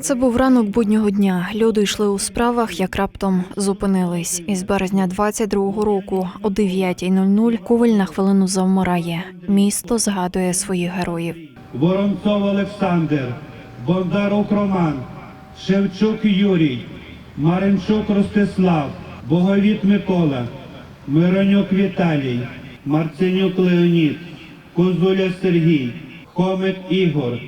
Це був ранок буднього дня. Люди йшли у справах, як раптом зупинились. Із березня 22-го року о 9.00 Коваль на хвилину завмирає. Місто згадує своїх героїв. Воронцов Олександр, Бондарук Роман, Шевчук Юрій, Маринчук Ростислав, Боговіт Микола, Миронюк Віталій, Марценюк Леонід, Козуля Сергій, Хомик Ігор,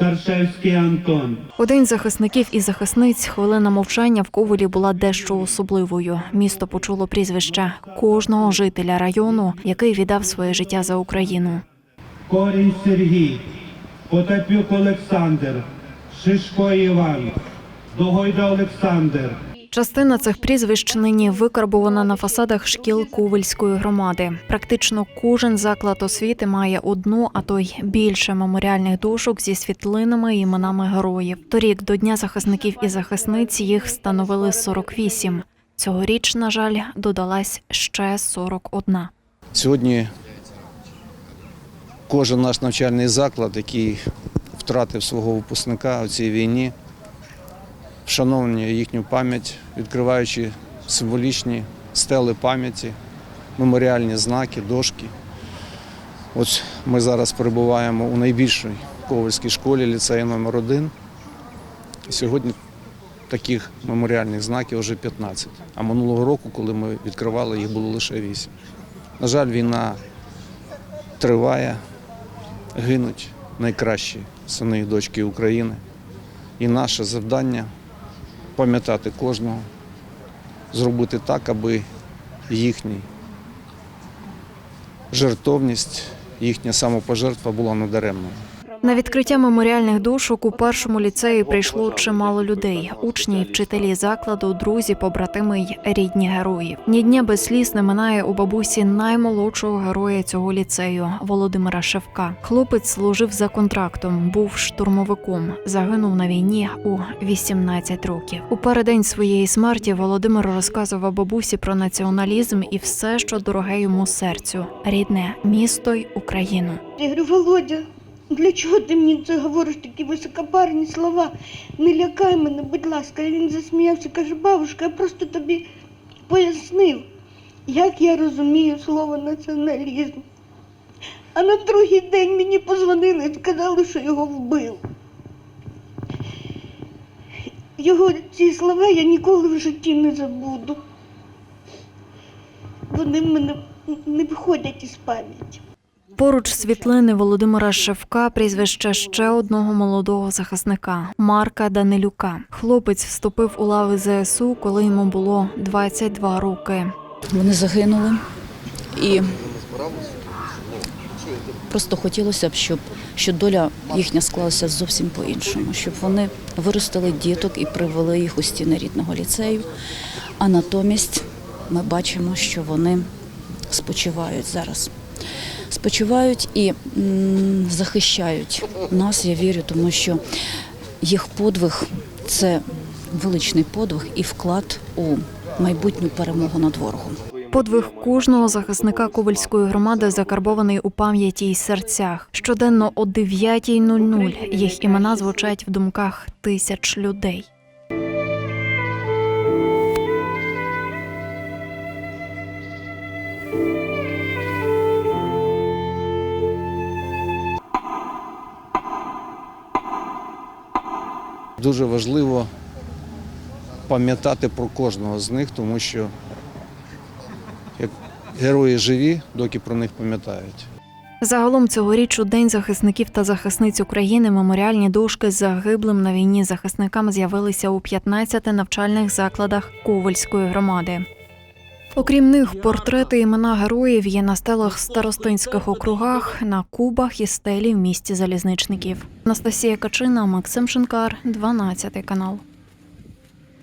Скаршевський Антон. один захисників і захисниць хвилина мовчання в Ковелі була дещо особливою. Місто почуло прізвище кожного жителя району, який віддав своє життя за Україну. Корінь Сергій, Потапюк Олександр, Шишко Іван, Догойда Олександр, Частина цих прізвищ нині викарбована на фасадах шкіл Ковельської громади. Практично кожен заклад освіти має одну, а то й більше меморіальних дошок зі світлинами і іменами героїв. Торік до Дня захисників і захисниць їх встановили 48. Цьогоріч, на жаль, додалась ще 41. Сьогодні кожен наш навчальний заклад, який втратив свого випускника у цій війні, вшановлює їхню пам'ять, відкриваючи символічні стели пам'яті, меморіальні знаки, дошки. Ось ми зараз перебуваємо у найбільшій ковальській школі ліцею номер 1 сьогодні таких меморіальних знаків вже 15. А минулого року, коли ми відкривали, їх було лише 8. На жаль, війна триває, гинуть найкращі сини і дочки України. І наше завдання пам'ятати кожного, зробити так, аби їхній жертовність, їхня самопожертва була недаремною. На відкриття меморіальних дошок у першому ліцеї прийшло чимало людей: учні, вчителі закладу, друзі, побратими й рідні героїв. Ні дня без сліз не минає у бабусі наймолодшого героя цього ліцею Володимира Шевка. Хлопець служив за контрактом, був штурмовиком. Загинув на війні у 18 років. У переддень своєї смерті Володимир розказував бабусі про націоналізм і все, що дороге йому серцю рідне місто й Україну. Я говорю, Володя, для чого ти мені це говориш такі високопарні слова? Не лякай мене, будь ласка. Він засміявся, каже, бабушка, я просто тобі пояснив, як я розумію слово націоналізм. А на другий день мені позвонили і сказали, що його вбив. Його ці слова я ніколи в житті не забуду. Вони в мене не виходять із пам'яті. Поруч світлини Володимира Шевка прізвище ще одного молодого захисника Марка Данилюка. Хлопець вступив у лави ЗСУ, коли йому було 22 роки. Вони загинули і просто хотілося б, щоб, щоб доля їхня склалася зовсім по-іншому, щоб вони виростили діток і привели їх у стіни рідного ліцею. А натомість ми бачимо, що вони спочивають зараз. Спочивають і захищають нас, я вірю, тому що їх подвиг це величний подвиг і вклад у майбутню перемогу над ворогом. Подвиг кожного захисника Ковальської громади закарбований у пам'яті й серцях. Щоденно о 9.00 їх імена звучать в думках тисяч людей. Дуже важливо пам'ятати про кожного з них, тому що як герої живі, доки про них пам'ятають. Загалом цьогоріч у День захисників та захисниць України меморіальні дошки з загиблим на війні захисникам з'явилися у 15 навчальних закладах Ковальської громади. Окрім них, портрети імена героїв є на стелах старостинських округах, на кубах і стелі в місті залізничників. Анастасія Качина, Максим Шинкар, 12 канал.